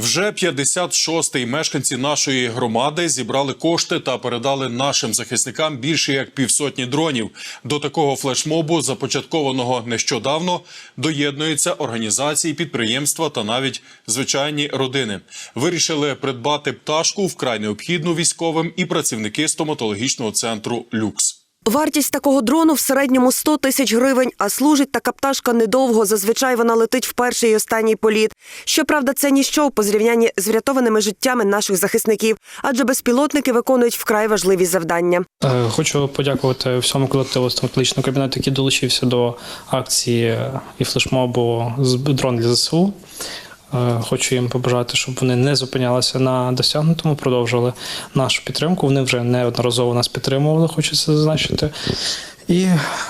Вже 56-й мешканці нашої громади зібрали кошти та передали нашим захисникам більше як півсотні дронів. До такого флешмобу, започаткованого нещодавно, доєднуються організації, підприємства та навіть звичайні родини. Вирішили придбати пташку вкрай необхідну військовим і працівники стоматологічного центру Люкс. Вартість такого дрону в середньому 100 тисяч гривень, а служить така пташка недовго. Зазвичай вона летить в перший і останній політ. Щоправда, це ніщо у порівнянні з врятованими життями наших захисників, адже безпілотники виконують вкрай важливі завдання. Е, Хочу подякувати всьому колективу стоматологічного кабінету, який долучився до акції і флешмобу з дрон для ЗСУ. Е, Хочу їм побажати, щоб вони не зупинялися на досягнутому, продовжували нашу підтримку. Вони вже неодноразово нас підтримували, хочеться зазначити. І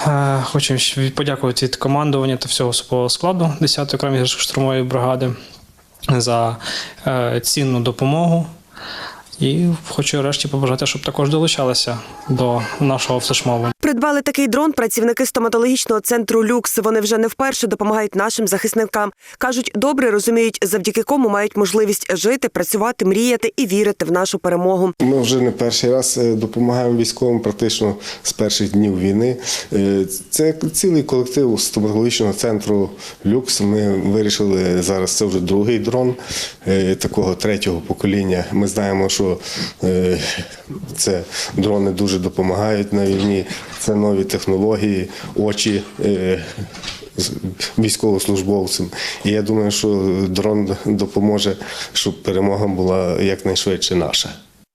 е, хочу подякувати від командування та всього особового складу 10-ї окремої гірсько-штурмової бригади за е, цінну допомогу. І хочу врешті побажати, щоб також долучалися до нашого флешмобу. Придбали такий дрон працівники стоматологічного центру Люкс. Вони вже не вперше допомагають нашим захисникам. кажуть, добре розуміють, завдяки кому мають можливість жити, працювати, мріяти і вірити в нашу перемогу. Ми вже не перший раз е, допомагаємо військовим практично з перших днів війни. Е, Це цілий колектив стоматологічного центру Люкс. Ми вирішили зараз. Це вже другий дрон е, такого третього покоління. Ми знаємо, що це дрони дуже допомагають на війні. Це нові технології, очі. е, Військовослужбовцям, і я думаю, що дрон допоможе, щоб перемога була якнайшвидше наша.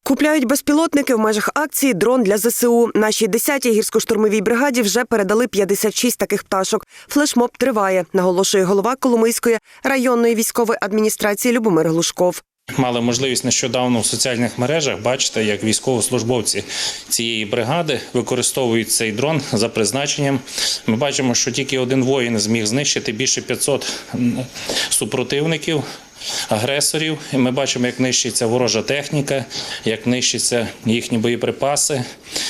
Купляють безпілотники в межах акції Дрон для ЗСУ. Нашій 10-й гірсько-штурмовій бригаді вже передали 56 таких пташок. Флешмоб триває, наголошує голова Коломийської районної військової адміністрації Любомир Глушков. Мали можливість нещодавно в соціальних мережах бачити, як військовослужбовці цієї бригади використовують цей дрон за призначенням. Ми бачимо, що тільки один воїн зміг знищити більше 500 супротивників. Агресорів, і ми бачимо, як нищиться ворожа техніка, як нищаться їхні боєприпаси,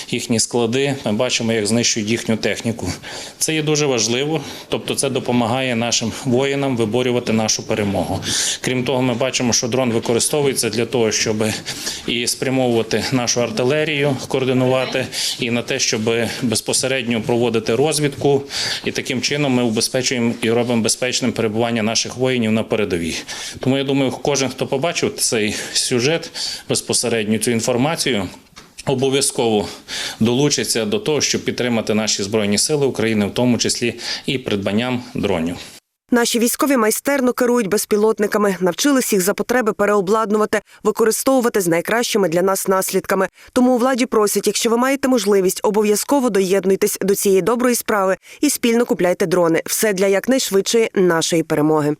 їхні склади. Ми бачимо, як знищують їхню техніку. Це є дуже важливо, тобто це допомагає нашим воїнам виборювати нашу перемогу. Крім того, ми бачимо, що дрон використовується для того, щоб і спрямовувати нашу артилерію, координувати, і на те, щоб безпосередньо проводити розвідку. І таким чином ми убезпечуємо і робимо безпечним перебування наших воїнів на передовій. Тому я думаю, кожен, хто побачив цей сюжет безпосередньо цю інформацію. Обов'язково долучиться до того, щоб підтримати наші збройні сили України, в тому числі і придбанням дронів. Наші військові майстерно керують безпілотниками, навчились їх за потреби переобладнувати, використовувати з найкращими для нас наслідками. Тому у владі просять, якщо ви маєте можливість, обов'язково доєднуйтесь до цієї доброї справи і спільно купляйте дрони. Все для якнайшвидшої нашої перемоги.